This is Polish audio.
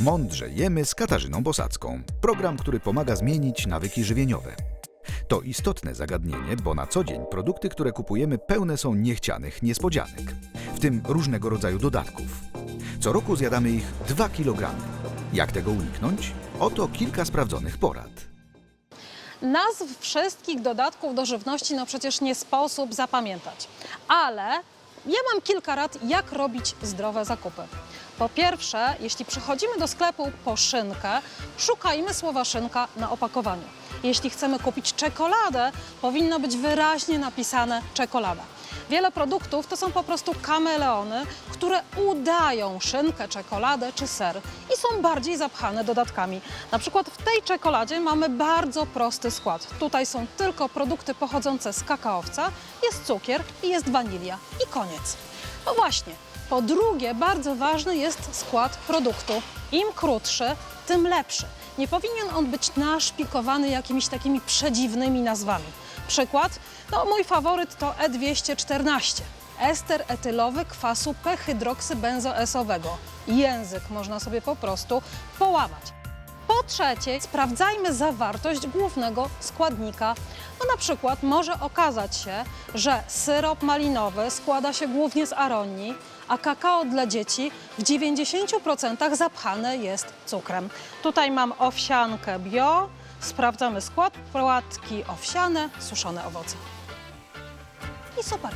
Mądrze jemy z Katarzyną Bosacką. Program, który pomaga zmienić nawyki żywieniowe. To istotne zagadnienie, bo na co dzień produkty, które kupujemy, pełne są niechcianych niespodzianek, w tym różnego rodzaju dodatków. Co roku zjadamy ich 2 kg. Jak tego uniknąć? Oto kilka sprawdzonych porad. Nazw wszystkich dodatków do żywności no przecież nie sposób zapamiętać. Ale ja mam kilka rad, jak robić zdrowe zakupy. Po pierwsze, jeśli przychodzimy do sklepu po szynkę, szukajmy słowa szynka na opakowaniu. Jeśli chcemy kupić czekoladę, powinno być wyraźnie napisane czekolada. Wiele produktów to są po prostu kameleony, które udają szynkę, czekoladę czy ser i są bardziej zapchane dodatkami. Na przykład w tej czekoladzie mamy bardzo prosty skład. Tutaj są tylko produkty pochodzące z kakaowca, jest cukier i jest wanilia i koniec. No właśnie. Po drugie, bardzo ważny jest skład produktu. Im krótszy, tym lepszy. Nie powinien on być naszpikowany jakimiś takimi przedziwnymi nazwami. Przykład, no mój faworyt to E E214. Ester etylowy kwasu p-hydroksybenzoesowego. Język można sobie po prostu połamać. Po trzecie, sprawdzajmy zawartość głównego składnika. No na przykład może okazać się, że syrop malinowy składa się głównie z aronii, a kakao dla dzieci w 90% zapchane jest cukrem. Tutaj mam owsiankę bio, sprawdzamy skład, płatki owsiane, suszone owoce. I super.